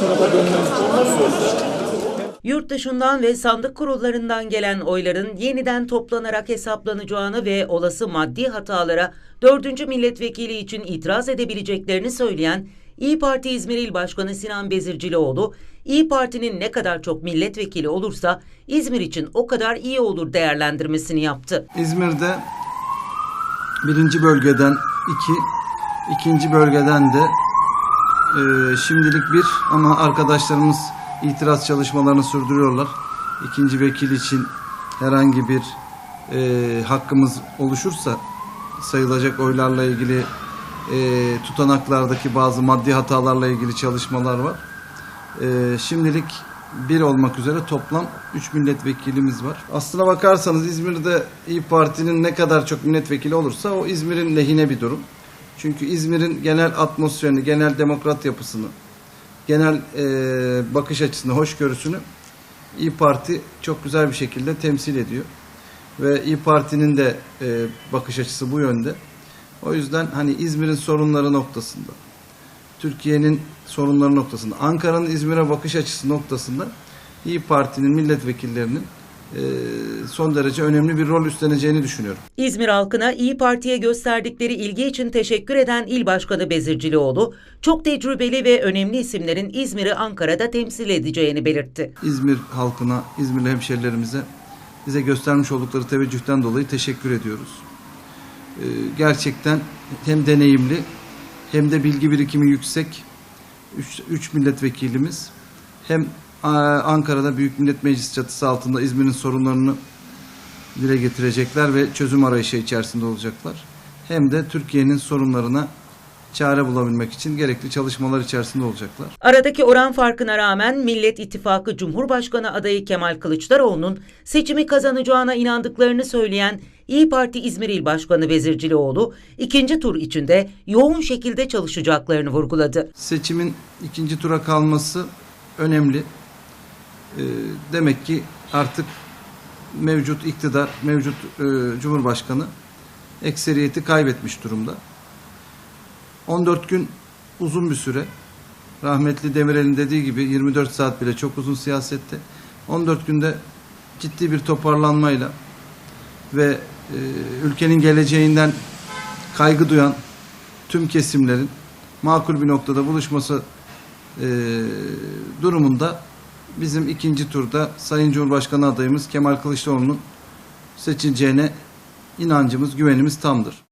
tarafa dönmemiz Yurt dışından ve sandık kurullarından gelen oyların yeniden toplanarak hesaplanacağını ve olası maddi hatalara 4. milletvekili için itiraz edebileceklerini söyleyen İyi Parti İzmir İl Başkanı Sinan Bezircilioğlu, İyi Parti'nin ne kadar çok milletvekili olursa İzmir için o kadar iyi olur değerlendirmesini yaptı. İzmir'de birinci bölgeden iki, ikinci bölgeden de e, şimdilik bir ama arkadaşlarımız itiraz çalışmalarını sürdürüyorlar. İkinci vekil için herhangi bir e, hakkımız oluşursa sayılacak oylarla ilgili e, tutanaklardaki bazı maddi hatalarla ilgili çalışmalar var. E, şimdilik bir olmak üzere toplam 3 milletvekilimiz var. Aslına bakarsanız İzmir'de İyi Parti'nin ne kadar çok milletvekili olursa o İzmir'in lehine bir durum. Çünkü İzmir'in genel atmosferini, genel demokrat yapısını, genel e, bakış açısını, hoşgörüsünü İyi Parti çok güzel bir şekilde temsil ediyor. Ve İyi Parti'nin de e, bakış açısı bu yönde. O yüzden hani İzmir'in sorunları noktasında, Türkiye'nin sorunları noktasında, Ankara'nın İzmir'e bakış açısı noktasında İyi Parti'nin milletvekillerinin son derece önemli bir rol üstleneceğini düşünüyorum. İzmir halkına İyi Parti'ye gösterdikleri ilgi için teşekkür eden İl Başkanı Bezircilioğlu, çok tecrübeli ve önemli isimlerin İzmir'i Ankara'da temsil edeceğini belirtti. İzmir halkına, İzmirli hemşerilerimize bize göstermiş oldukları teveccühten dolayı teşekkür ediyoruz. Ee, gerçekten hem deneyimli hem de bilgi birikimi yüksek 3 milletvekilimiz hem Ankara'da Büyük Millet Meclisi çatısı altında İzmir'in sorunlarını dile getirecekler ve çözüm arayışı içerisinde olacaklar. Hem de Türkiye'nin sorunlarına çare bulabilmek için gerekli çalışmalar içerisinde olacaklar. Aradaki oran farkına rağmen Millet İttifakı Cumhurbaşkanı adayı Kemal Kılıçdaroğlu'nun seçimi kazanacağına inandıklarını söyleyen İyi Parti İzmir İl Başkanı Bezircilioğlu, ikinci tur içinde yoğun şekilde çalışacaklarını vurguladı. Seçimin ikinci tura kalması önemli. Ee, demek ki artık mevcut iktidar, mevcut e, Cumhurbaşkanı ekseriyeti kaybetmiş durumda. 14 gün uzun bir süre. Rahmetli Demirel'in dediği gibi 24 saat bile çok uzun siyasette. 14 günde ciddi bir toparlanmayla ve e, ülkenin geleceğinden kaygı duyan tüm kesimlerin makul bir noktada buluşması e, durumunda bizim ikinci turda Sayın Cumhurbaşkanı adayımız Kemal Kılıçdaroğlu'nun seçileceğine inancımız, güvenimiz tamdır.